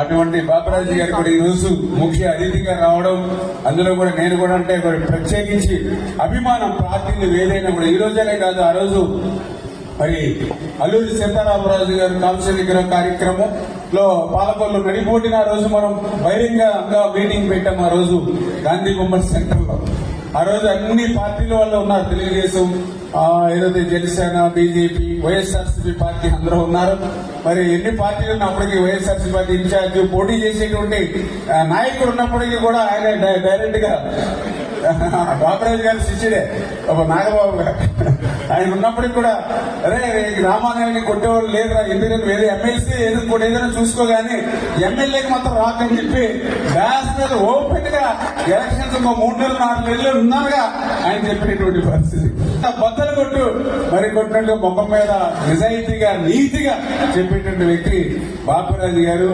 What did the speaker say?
అటువంటి బాపరాజు గారు కూడా ఈరోజు ముఖ్య అతిథిగా రావడం అందులో కూడా నేను కూడా అంటే ప్రత్యేకించి అభిమానం పార్టీలు ఏదైనా కూడా ఈ రోజనే కాదు ఆ రోజు మరి అల్లూరి సీతారామరాజు గారు కాంస్య విగ్రహ కార్యక్రమంలో పాలకొల్లు నడిపోటిన ఆ రోజు మనం బహిరంగంగా మీటింగ్ పెట్టాం ఆ రోజు గాంధీ బొమ్మర్ సెంటర్లో ఆ రోజు అన్ని పార్టీల వాళ్ళు ఉన్నారు. తెలుగుదేశం ఏదైతే జనసేన బీజేపీ వైఎస్ఆర్సీపీ పార్టీ అందరూ ఉన్నారు. మరి ఎన్ని పార్టీలు ఉన్నప్పటికీ వైఎస్ఆర్సీ పార్టీ ఇన్ఛార్జ్ పోటీ చేసేటువంటి నాయకుడు ఉన్నప్పటికీ కూడా ఆయన డైరెక్ట్గా బాబరాజు గారి శిష్యుడే ఒక నాగబాబు గారు. ఆయన ఉన్నప్పటికి కూడా అరే ఈ కొట్టేవాళ్ళు లేదురా ఎందుకంటే వేరే ఎమ్మెల్సీ ఏదో కూడా ఏదైనా చూసుకోగానే ఎమ్మెల్యేకి మాత్రం రాకని చెప్పి గ్యాస్ మీద ఓపెన్ ఎలక్షన్స్ ఇంకో మూడు నెలలు నాలుగు నెలలు ఉన్నారుగా ఆయన చెప్పినటువంటి పరిస్థితి. బద్దలు కొట్టు మరి కొట్టినట్టు మొఖం మీద నిజాయితీగా నీతిగా చెప్పేటువంటి వ్యక్తి బాపురాజు గారు